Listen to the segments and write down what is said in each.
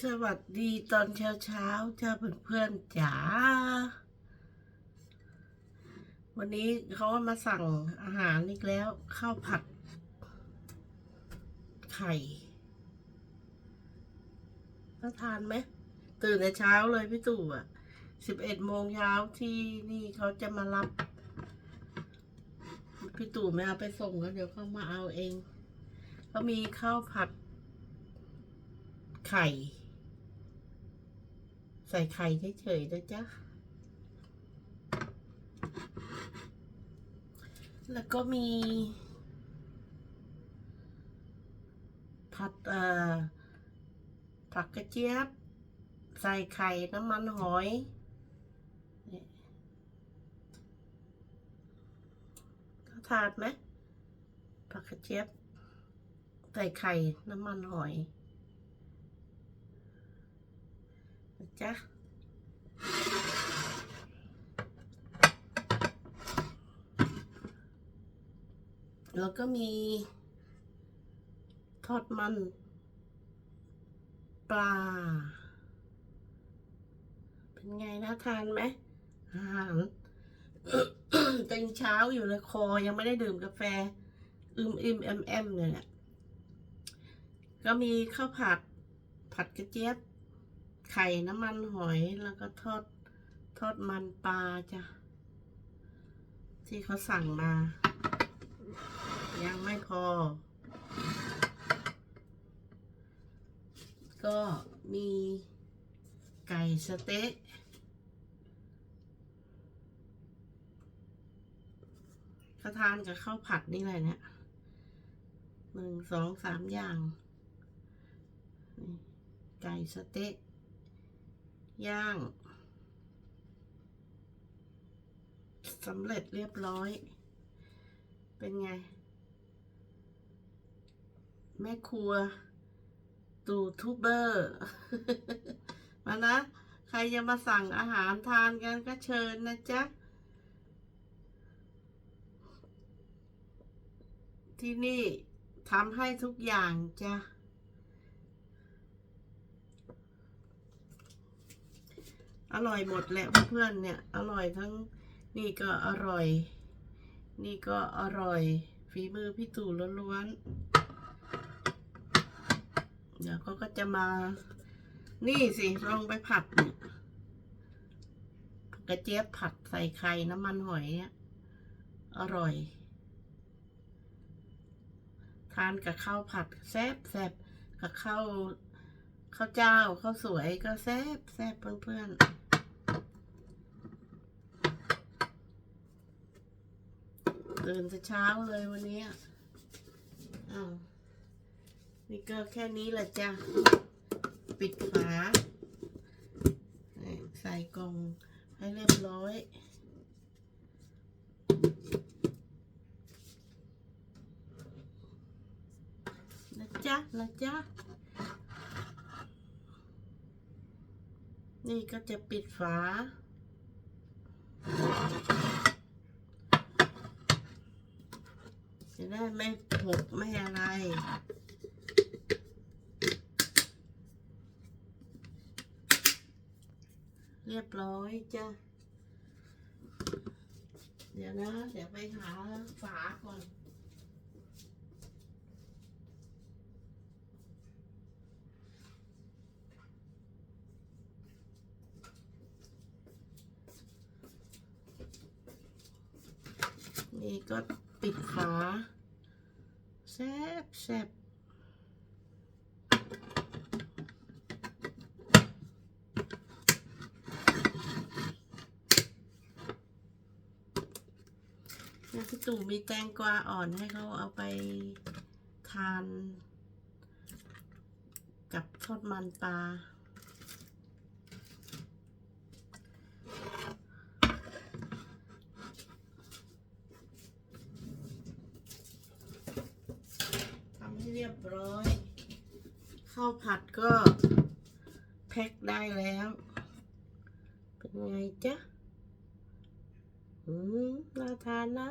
สวัสดีตอนเช้าเช้าจ้าเพื่อนๆจ๋า วันนี้เขามาสั่งอาหารอีกแล้ว ข้าวผัด ไข่น่าทานไหม ตื่นแต่เช้าเลยพี่ตู่อะสิบเอ็ดโมงเช้าที่นี่เขาจะมารับ พี่ตู่ไม่เอาไปส่งแล้วเดี๋ยวเขามาเอาเองเขามีข้าวผัดไข่ ใส่ไข่เฉยๆนะจ๊ะแล้วก็มี ผัดอ่อผักกระเจี๊ยบ ใส่ไข่น้ำมันหอยนี่เขาทานไหมผักกระเจี๊ยบ ใส่ไข่น้ำมันหอย นะจ๊ะแล้วก็มีทอดมันปลา เป็นไงนะทานไหมอาหารตึงเช้าอยู่เลยคอยังไม่ได้ดื่มกาแฟ อึมอิมแอมแอมเนี่ยแหละก็มีข้าวผัด ผัดกระเจี๊ยบ ไข่น้ำมันหอยแล้วก็ทอดทอดมันปลาจ้ะ ที่เขาสั่งมา ยังไม่พอ ก็มีไก่สเต๊ะก็ทานกับข้าวผัดนี่เลยเนี่ยหนึ่งสองสามอย่าง ไก่สเต๊ะ ย่างสำเร็จเรียบร้อย เป็นไง แม่ครัว ตูทูเบอร์ มานะ ใครจะมาสั่งอาหารทานกันก็เชิญนะจ๊ะ ที่นี่ทำให้ทุกอย่างจ้ะ อร่อยหมดแหละเพื่อนๆเนี่ย อร่อยทั้งนี่ก็อร่อย นี่ก็อร่อย ฝีมือพี่ตู่ล้วนๆเดี๋ยวเขาก็จะมา นี่สิลองไปผัดเนี่ยกระเจี๊ยบผัดใส่ไข่น้ำมันหอยเนี่ย อร่อย ทานกับข้าวผัดแซ่บแซ่บกับข้าวข้าวเจ้าข้าวสวยก็แซ่บแซ่บเพื่อนๆ ตื่นแต่เช้าเลยวันนี้อ้าวนี่ก็แค่นี้แหละจ้ะ ปิดฝา ใส่กล่องให้เรียบร้อยนะจ๊ะนะจ๊ะ นี่ก็จะปิดฝา จะได้ไม่หกไม่อะไร เรียบร้อยจ้ะ เดี๋ยวนะ เดี๋ยวไปหาฝาก่อนนี่ก็ ปิดฝาแซบแซบเนี่พี่ตู่มีแตงกวาอ่อนให้เขาเอาไปทาน กับทอดมันปลา ทำให้ เรียบร้อย ข้าวผัดก็แพ็คได้แล้ว เป็นไงจ๊ะอืมน่าทานนะ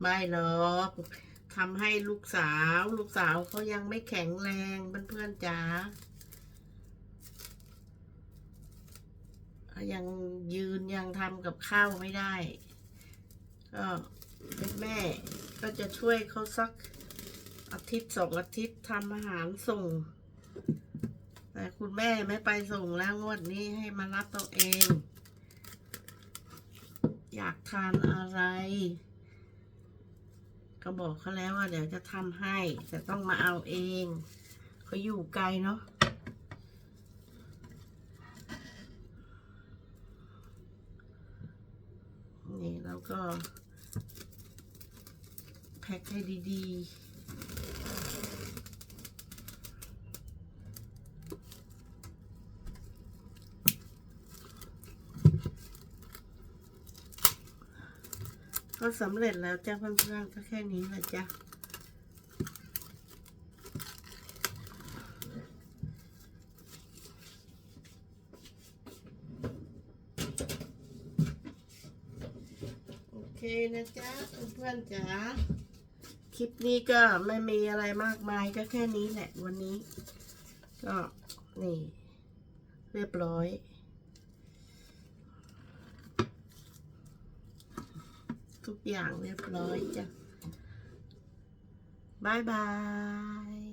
ไม่หรอกทำให้ลูกสาว ลูกสาวเขายังไม่แข็งแรงเพื่อนๆจ๋ายังยืนยังทำกับข้าวไม่ได้ ก็เป็นแม่ก็จะช่วยเขาสักอาทิตย์สองอาทิตย์ทำอาหารส่ง แต่คุณแม่ไม่ไปส่งแล้วงวดนี้ให้มารับตัวเอง อยากทานอะไร ก็บอกเขาแล้วว่าเดี๋ยวจะทำให้ แต่ต้องมาเอาเอง เขาอยู่ไกลเนาะ นี่เราก็ แพ็คให้ดีๆก็สำเร็จแล้วจ้าเพื่อนๆก็แค่นี้แหละจ้า เคนะจ๊ะเพื่อนๆจ๋าคลิปนี้ก็ไม่มีอะไรมากมายก็แค่นี้แหละวันนี้ ก็นี่ เรียบร้อย ทุกอย่างเรียบร้อยจ้ะบายบาย